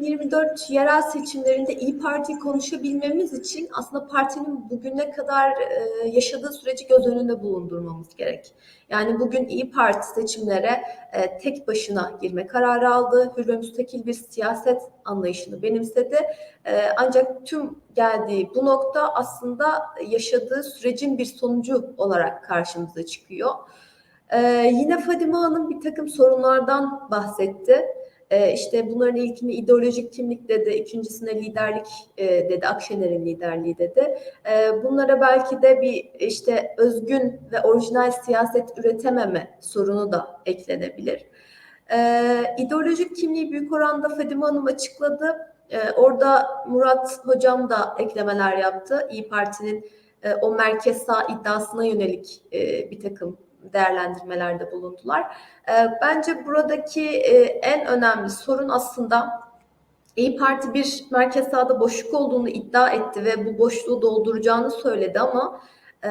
2024 yerel seçimlerinde İyi Parti'yi konuşabilmemiz için aslında partinin bugüne kadar e, yaşadığı süreci göz önünde bulundurmamız gerek. Yani bugün İyi Parti seçimlere e, tek başına girme kararı aldı. Hür ve müstakil bir siyaset anlayışını benimsedi. E, ancak tüm geldiği bu nokta aslında yaşadığı sürecin bir sonucu olarak karşımıza çıkıyor. Yine Fadime Hanım bir takım sorunlardan bahsetti. E, işte bunların ilkini ideolojik kimlik dedi, ikincisine liderlik e, dedi, Akşener'in liderliği dedi. E, bunlara belki de bir işte özgün ve orijinal siyaset üretememe sorunu da eklenebilir. E, ideolojik kimliği büyük oranda Fadime Hanım açıkladı. Orada Murat Hocam da eklemeler yaptı. İyi Parti'nin e, o merkez sağ iddiasına yönelik e, bir takım değerlendirmelerde bulundular. Ee, bence buradaki e, en önemli sorun aslında İyi Parti bir merkez sağda boşluk olduğunu iddia etti ve bu boşluğu dolduracağını söyledi ama e,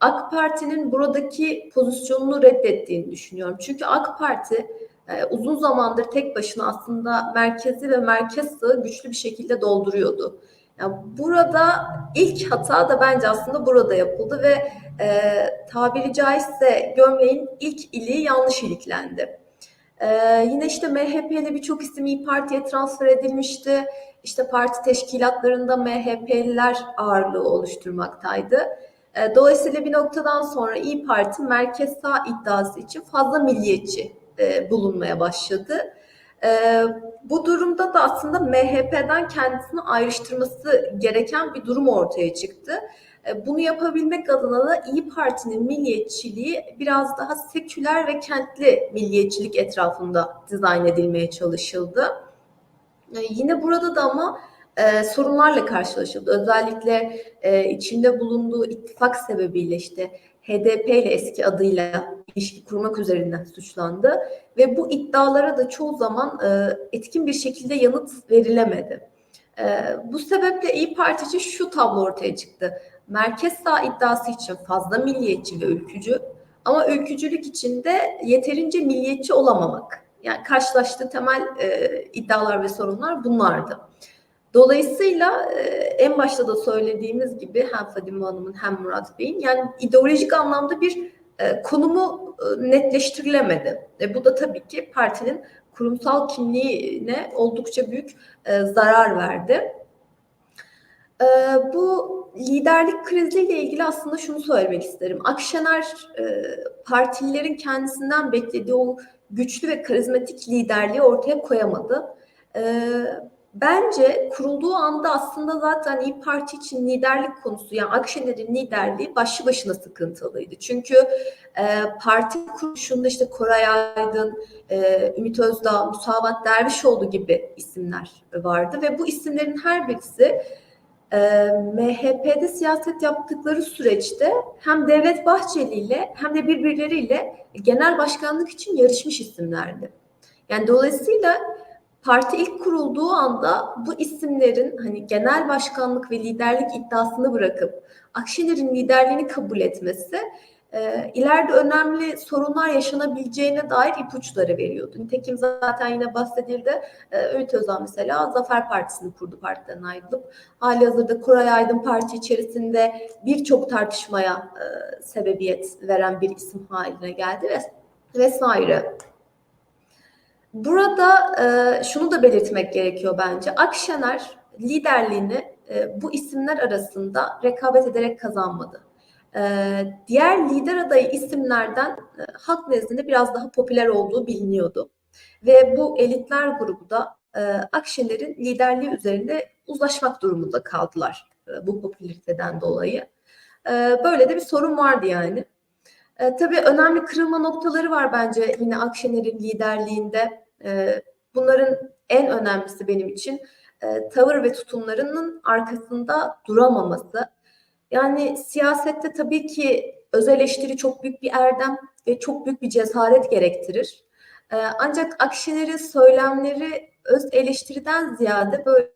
AK Parti'nin buradaki pozisyonunu reddettiğini düşünüyorum. Çünkü AK Parti e, uzun zamandır tek başına aslında merkezi ve merkez sağı güçlü bir şekilde dolduruyordu. Yani burada ilk hata da bence aslında burada yapıldı ve e, tabiri caizse gömleğin ilk iliği yanlış iliklendi. E, yine işte MHP'li birçok isim İyi Parti'ye transfer edilmişti. İşte parti teşkilatlarında MHP'liler ağırlığı oluşturmaktaydı. E, dolayısıyla bir noktadan sonra İyi Parti merkez sağ iddiası için fazla milliyetçi e, bulunmaya başladı. E, bu durumda da aslında MHP'den kendisini ayrıştırması gereken bir durum ortaya çıktı. E, bunu yapabilmek adına da İyi Parti'nin milliyetçiliği biraz daha seküler ve kentli milliyetçilik etrafında dizayn edilmeye çalışıldı. E, yine burada da ama e, sorunlarla karşılaşıldı. Özellikle e, içinde bulunduğu ittifak sebebiyle işte HDP ile eski adıyla ilişki kurmak üzerinden suçlandı ve bu iddialara da çoğu zaman e, etkin bir şekilde yanıt verilemedi. E, bu sebeple İyi Parti şu tablo ortaya çıktı. Merkez sağ iddiası için fazla milliyetçi ve ülkücü ama ülkücülük için de yeterince milliyetçi olamamak. Yani karşılaştığı temel e, iddialar ve sorunlar bunlardı. Dolayısıyla e, en başta da söylediğimiz gibi hem Fadime Hanım'ın hem Murat Bey'in yani ideolojik anlamda bir e, konumu e, netleştirilemedi. E, bu da tabii ki partinin kurumsal kimliğine oldukça büyük zarar verdi. Bu liderlik kriziyle ilgili aslında şunu söylemek isterim. Akşener e, partililerin kendisinden beklediği o güçlü ve karizmatik liderliği ortaya koyamadı. E, Bence kurulduğu anda aslında zaten İyi Parti için liderlik konusu yani Akşener'in liderliği başlı başına sıkıntılıydı. Çünkü e, parti kuruluşunda işte Koray Aydın, e, Ümit Özdağ, Musavat Dervişoğlu gibi isimler vardı ve bu isimlerin her birisi e, MHP'de siyaset yaptıkları süreçte hem Devlet Bahçeli ile hem de birbirleriyle genel başkanlık için yarışmış isimlerdi. Yani dolayısıyla parti ilk kurulduğu anda bu isimlerin hani genel başkanlık ve liderlik iddiasını bırakıp Akşener'in liderliğini kabul etmesi e, ileride önemli sorunlar yaşanabileceğine dair ipuçları veriyordu. Nitekim zaten yine bahsedildi. E, Ümit Özal mesela Zafer Partisi'ni kurdu partiden ayrılıp hali hazırda Koray Aydın Parti içerisinde birçok tartışmaya e, sebebiyet veren bir isim haline geldi ve vesaire. Burada e, şunu da belirtmek gerekiyor bence. Akşener liderliğini e, bu isimler arasında rekabet ederek kazanmadı. E, diğer lider adayı isimlerden e, halk nezdinde biraz daha popüler olduğu biliniyordu. Ve bu elitler grubu da e, Akşener'in liderliği üzerinde uzlaşmak durumunda kaldılar e, bu popülariteden dolayı. E, böyle de bir sorun vardı yani. E, tabii önemli kırılma noktaları var bence yine Akşener'in liderliğinde. E, bunların en önemlisi benim için e, tavır ve tutumlarının arkasında duramaması. Yani siyasette tabii ki öz eleştiri çok büyük bir erdem ve çok büyük bir cesaret gerektirir. E, ancak Akşener'in söylemleri öz eleştiriden ziyade böyle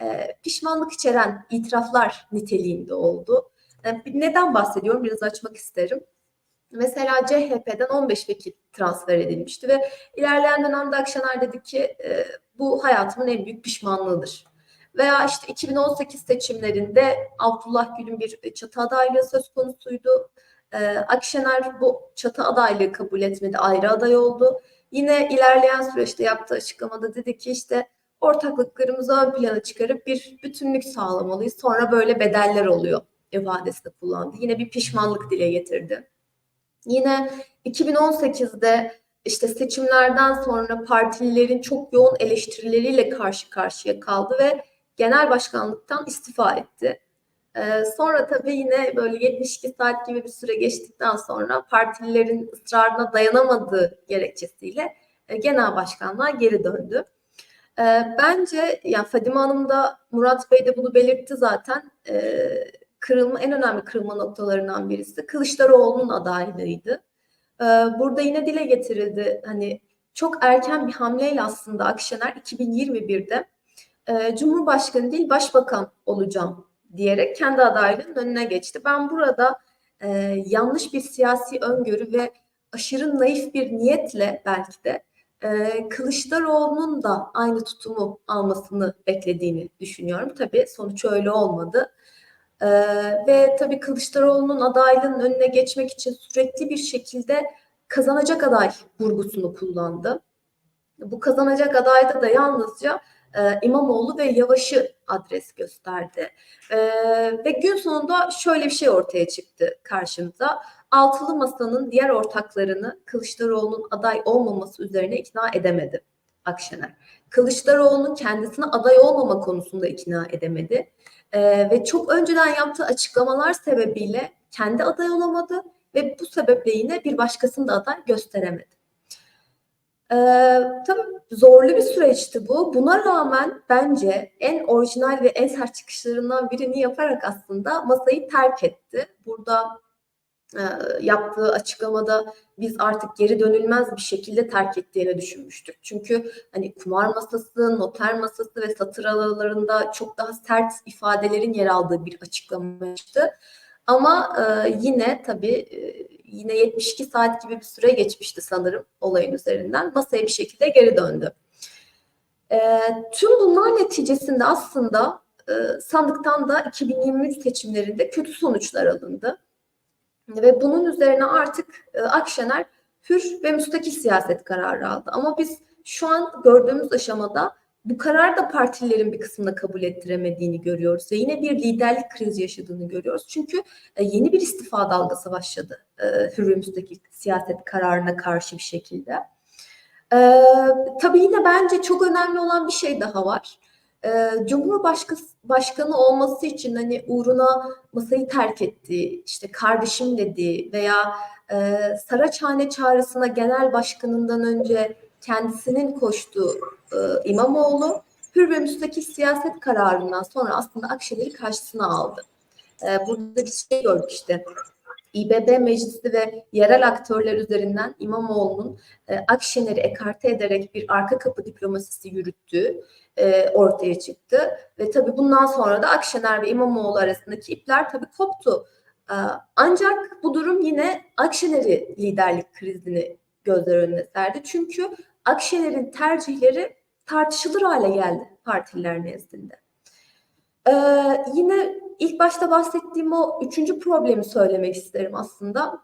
e, pişmanlık içeren itiraflar niteliğinde oldu. E, neden bahsediyorum? Biraz açmak isterim. Mesela CHP'den 15 vekil transfer edilmişti ve ilerleyen dönemde Akşener dedi ki e, bu hayatımın en büyük pişmanlığıdır. Veya işte 2018 seçimlerinde Abdullah Gül'ün bir çatı adaylığı söz konusuydu. E, Akşener bu çatı adaylığı kabul etmedi, ayrı aday oldu. Yine ilerleyen süreçte yaptığı açıklamada dedi ki işte ortaklıklarımızı ön plana çıkarıp bir bütünlük sağlamalıyız. Sonra böyle bedeller oluyor ifadesini kullandı. Yine bir pişmanlık dile getirdi. Yine 2018'de işte seçimlerden sonra partililerin çok yoğun eleştirileriyle karşı karşıya kaldı ve genel başkanlıktan istifa etti. Ee, sonra tabii yine böyle 72 saat gibi bir süre geçtikten sonra partililerin ısrarına dayanamadığı gerekçesiyle e, genel başkanlığa geri döndü. Ee, bence yani Fadime Hanım da Murat Bey de bunu belirtti zaten. Ee, kırılma en önemli kırılma noktalarından birisi Kılıçdaroğlu'nun adaylığıydı. Ee, burada yine dile getirildi hani çok erken bir hamleyle aslında Akşener 2021'de e, Cumhurbaşkanı değil Başbakan olacağım diyerek kendi adaylığının önüne geçti. Ben burada e, yanlış bir siyasi öngörü ve aşırı naif bir niyetle belki de e, Kılıçdaroğlu'nun da aynı tutumu almasını beklediğini düşünüyorum. Tabii sonuç öyle olmadı. Ee, ve tabii Kılıçdaroğlu'nun adaylığının önüne geçmek için sürekli bir şekilde kazanacak aday vurgusunu kullandı. Bu kazanacak adayda da yalnızca e, İmamoğlu ve Yavaş'ı adres gösterdi. E, ve gün sonunda şöyle bir şey ortaya çıktı karşımıza. Altılı Masa'nın diğer ortaklarını Kılıçdaroğlu'nun aday olmaması üzerine ikna edemedi Akşener. Kılıçdaroğlu'nun kendisine aday olmama konusunda ikna edemedi. E, ve çok önceden yaptığı açıklamalar sebebiyle kendi aday olamadı ve bu sebeple yine bir başkasını da aday gösteremedi. Ee, tabii zorlu bir süreçti bu. Buna rağmen bence en orijinal ve en sert çıkışlarından birini yaparak aslında masayı terk etti. Burada yaptığı açıklamada biz artık geri dönülmez bir şekilde terk ettiğini düşünmüştük. Çünkü hani kumar masası, noter masası ve satır aralarında çok daha sert ifadelerin yer aldığı bir açıklamıştı. Ama e, yine tabii e, yine 72 saat gibi bir süre geçmişti sanırım olayın üzerinden. Masaya bir şekilde geri döndü. E, tüm bunlar neticesinde aslında e, sandıktan da 2023 seçimlerinde kötü sonuçlar alındı. Ve bunun üzerine artık e, Akşener hür ve müstakil siyaset kararı aldı. Ama biz şu an gördüğümüz aşamada bu karar da partilerin bir kısmında kabul ettiremediğini görüyoruz ve yine bir liderlik krizi yaşadığını görüyoruz. Çünkü e, yeni bir istifa dalgası başladı e, hür ve müstakil siyaset kararına karşı bir şekilde. E, tabii yine bence çok önemli olan bir şey daha var e, Cumhurbaşkanı olması için hani uğruna masayı terk etti, işte kardeşim dedi veya e, Saraçhane çağrısına genel başkanından önce kendisinin koştuğu e, İmamoğlu hür ve müstakil siyaset kararından sonra aslında Akşener'i karşısına aldı. E, burada bir şey gördük işte İBB meclisi ve yerel aktörler üzerinden İmamoğlu'nun e, Akşener'i ekarte ederek bir arka kapı diplomasisi yürüttüğü e, ortaya çıktı. Ve tabii bundan sonra da Akşener ve İmamoğlu arasındaki ipler tabii koptu. E, ancak bu durum yine Akşener'i liderlik krizini gözler önüne serdi. Çünkü Akşener'in tercihleri tartışılır hale geldi partiler nezdinde. Ee, yine ilk başta bahsettiğim o üçüncü problemi söylemek isterim aslında.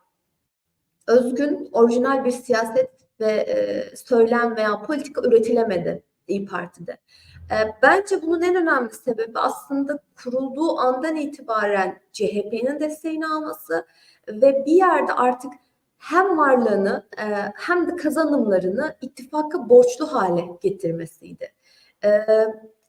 Özgün, orijinal bir siyaset ve e, söylem veya politika üretilemedi İyi Parti'de. E, bence bunun en önemli sebebi aslında kurulduğu andan itibaren CHP'nin desteğini alması ve bir yerde artık hem varlığını e, hem de kazanımlarını ittifaka borçlu hale getirmesiydi. E,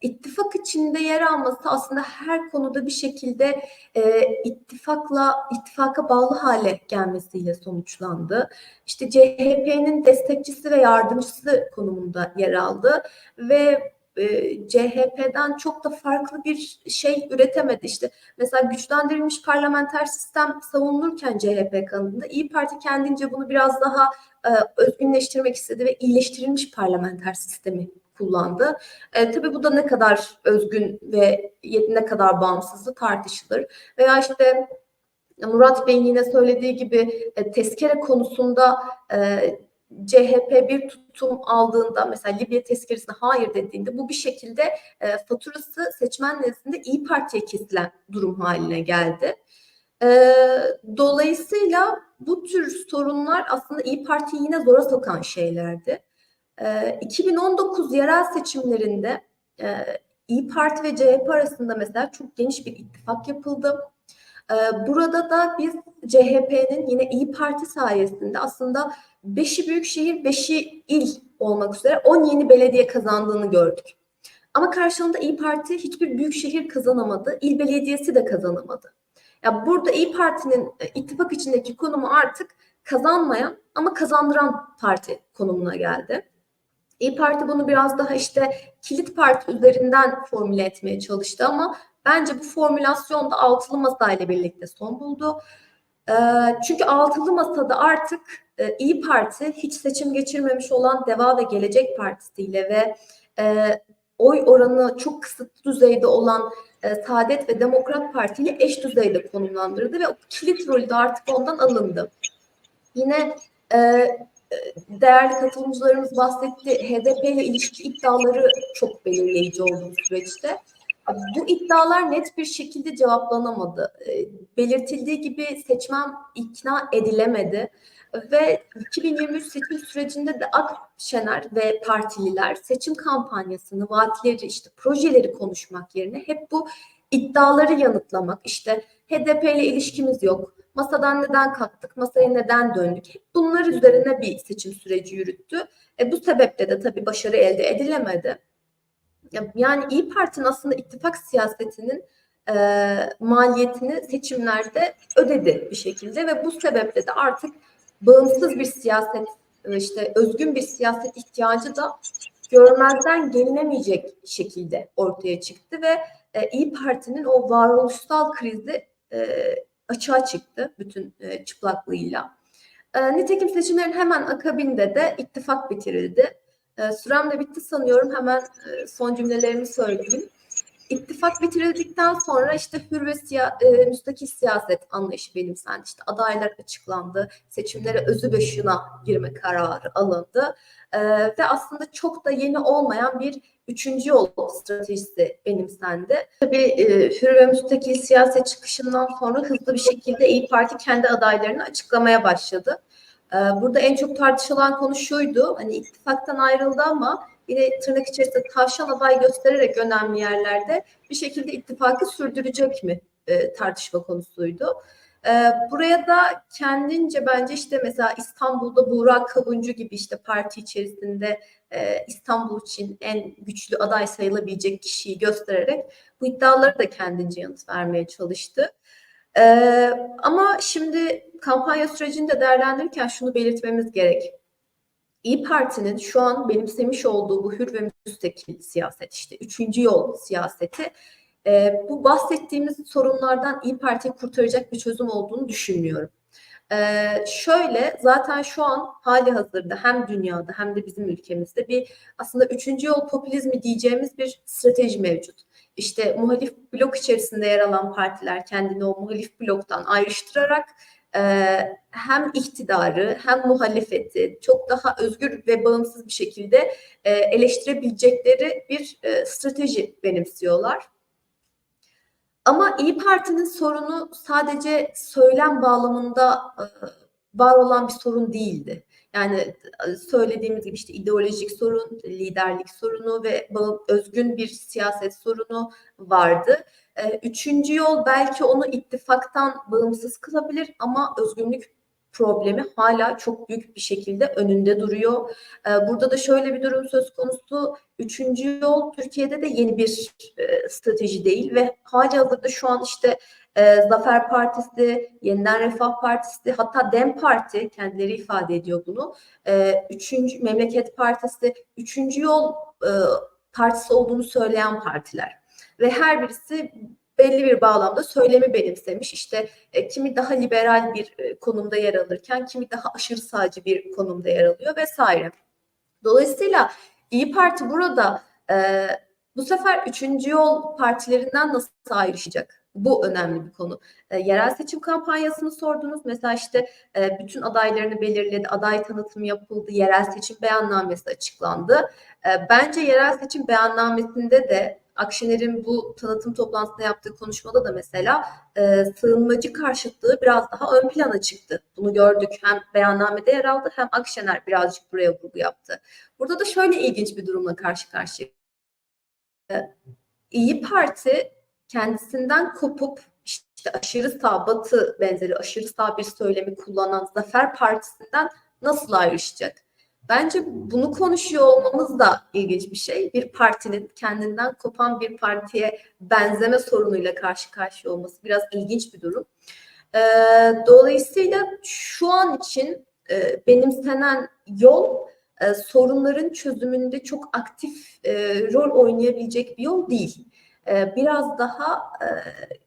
ittifak içinde yer alması aslında her konuda bir şekilde e, ittifakla ittifaka bağlı hale gelmesiyle sonuçlandı. İşte CHP'nin destekçisi ve yardımcısı konumunda yer aldı ve e, CHP'den çok da farklı bir şey üretemedi. İşte mesela güçlendirilmiş parlamenter sistem savunulurken CHP kanadında İyi Parti kendince bunu biraz daha e, özgünleştirmek istedi ve iyileştirilmiş parlamenter sistemi kullandı. E, tabii bu da ne kadar özgün ve ne kadar bağımsızlığı tartışılır. Veya işte Murat Bey'in yine söylediği gibi e, tezkere konusunda e, CHP bir tutum aldığında mesela Libya tezkeresine hayır dediğinde bu bir şekilde e, faturası seçmen nezdinde İyi Parti'ye kesilen durum haline geldi. E, dolayısıyla bu tür sorunlar aslında İyi Parti'yi yine zora sokan şeylerdi. E, 2019 yerel seçimlerinde e, İyi Parti ve CHP arasında mesela çok geniş bir ittifak yapıldı. E, burada da biz CHP'nin yine İyi Parti sayesinde aslında 5'i büyük şehir, 5'i il olmak üzere 10 yeni belediye kazandığını gördük. Ama karşılığında İyi Parti hiçbir büyük şehir kazanamadı, il belediyesi de kazanamadı. Ya burada İyi Parti'nin e, ittifak içindeki konumu artık kazanmayan ama kazandıran parti konumuna geldi. İyi Parti bunu biraz daha işte kilit parti üzerinden formüle etmeye çalıştı ama bence bu formülasyon da altılı masayla birlikte son buldu. E, çünkü altılı masada artık e, İyi Parti hiç seçim geçirmemiş olan Deva ve Gelecek Partisi ile ve oy oranı çok kısıtlı düzeyde olan e, Saadet ve Demokrat Parti ile eş düzeyde konumlandırdı ve kilit rolü de artık ondan alındı. Yine e, değerli katılımcılarımız bahsetti. HDP ile ilişki iddiaları çok belirleyici oldu süreçte. Bu iddialar net bir şekilde cevaplanamadı. E, belirtildiği gibi seçmen ikna edilemedi ve 2023 seçim sürecinde de Akşener ve partililer seçim kampanyasını, vaatleri, işte projeleri konuşmak yerine hep bu iddiaları yanıtlamak, işte HDP ile ilişkimiz yok, masadan neden kalktık, masaya neden döndük, bunlar üzerine bir seçim süreci yürüttü. E, bu sebeple de tabii başarı elde edilemedi. Yani İyi Parti'nin aslında ittifak siyasetinin e, maliyetini seçimlerde ödedi bir şekilde ve bu sebeple de artık bağımsız bir siyaset, işte özgün bir siyaset ihtiyacı da görmezden gelinemeyecek şekilde ortaya çıktı ve e, İyi Parti'nin o varoluşsal krizi e, açığa çıktı bütün e, çıplaklığıyla. E, nitekim seçimlerin hemen akabinde de ittifak bitirildi. E, sürem de bitti sanıyorum. Hemen e, son cümlelerimi söyleyeyim. İttifak bitirildikten sonra işte hür ve siya, e, müstakil siyaset anlayışı benimsendi. İşte adaylar açıklandı, seçimlere özü başına girme kararı alındı e, ve aslında çok da yeni olmayan bir üçüncü yol stratejisi benimsendi. Tabii e, hür ve müstakil siyaset çıkışından sonra hızlı bir şekilde İyi Parti kendi adaylarını açıklamaya başladı. E, burada en çok tartışılan konu şuydu, hani ittifaktan ayrıldı ama yine tırnak içerisinde tavşan aday göstererek önemli yerlerde bir şekilde ittifakı sürdürecek mi e, tartışma konusuydu. E, buraya da kendince bence işte mesela İstanbul'da Burak Kavuncu gibi işte parti içerisinde e, İstanbul için en güçlü aday sayılabilecek kişiyi göstererek bu iddiaları da kendince yanıt vermeye çalıştı. Ee, ama şimdi kampanya sürecini de değerlendirirken şunu belirtmemiz gerek. İyi Parti'nin şu an benimsemiş olduğu bu hür ve müstakil siyaset işte üçüncü yol siyaseti e, bu bahsettiğimiz sorunlardan İyi Parti'yi kurtaracak bir çözüm olduğunu düşünmüyorum. Ee, şöyle zaten şu an hali hazırda hem dünyada hem de bizim ülkemizde bir aslında üçüncü yol popülizmi diyeceğimiz bir strateji mevcut. İşte muhalif blok içerisinde yer alan partiler kendini o muhalif bloktan ayrıştırarak hem iktidarı hem muhalefeti çok daha özgür ve bağımsız bir şekilde e, eleştirebilecekleri bir e, strateji benimsiyorlar. Ama İyi Parti'nin sorunu sadece söylem bağlamında e, var olan bir sorun değildi. Yani söylediğimiz gibi işte ideolojik sorun, liderlik sorunu ve özgün bir siyaset sorunu vardı. Ee, üçüncü yol belki onu ittifaktan bağımsız kılabilir ama özgünlük problemi hala çok büyük bir şekilde önünde duruyor. Ee, burada da şöyle bir durum söz konusu. Üçüncü yol Türkiye'de de yeni bir e, strateji değil ve hali hazırda şu an işte e, Zafer Partisi, Yeniden Refah Partisi, hatta Dem Parti kendileri ifade ediyor bunu. E, üçüncü Memleket Partisi, üçüncü yol partisi olduğunu söyleyen partiler ve her birisi belli bir bağlamda söylemi benimsemiş. İşte e, kimi daha liberal bir e, konumda yer alırken kimi daha aşırı sağcı bir konumda yer alıyor vesaire. Dolayısıyla İyi Parti burada e, bu sefer üçüncü yol partilerinden nasıl ayrışacak? bu önemli bir konu. E, yerel seçim kampanyasını sordunuz. Mesela işte e, bütün adaylarını belirledi, aday tanıtımı yapıldı, yerel seçim beyannamesi açıklandı. E, bence yerel seçim beyannamesinde de Akşener'in bu tanıtım toplantısında yaptığı konuşmada da mesela e, sığınmacı karşıtlığı biraz daha ön plana çıktı. Bunu gördük. Hem beyannamede yer aldı hem Akşener birazcık buraya vurgu yaptı. Burada da şöyle ilginç bir durumla karşı karşıya. İyi Parti kendisinden kopup işte aşırı sağ batı benzeri aşırı sağ bir söylemi kullanan Zafer Partisi'nden nasıl ayrışacak? Bence bunu konuşuyor olmamız da ilginç bir şey. Bir partinin kendinden kopan bir partiye benzeme sorunuyla karşı karşıya olması biraz ilginç bir durum. Ee, dolayısıyla şu an için e, benimsenen yol e, sorunların çözümünde çok aktif e, rol oynayabilecek bir yol değil. E, biraz daha e,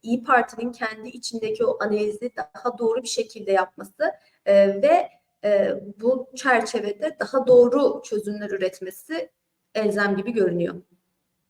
İyi Parti'nin kendi içindeki o analizi daha doğru bir şekilde yapması e, ve e, bu çerçevede daha doğru çözümler üretmesi elzem gibi görünüyor.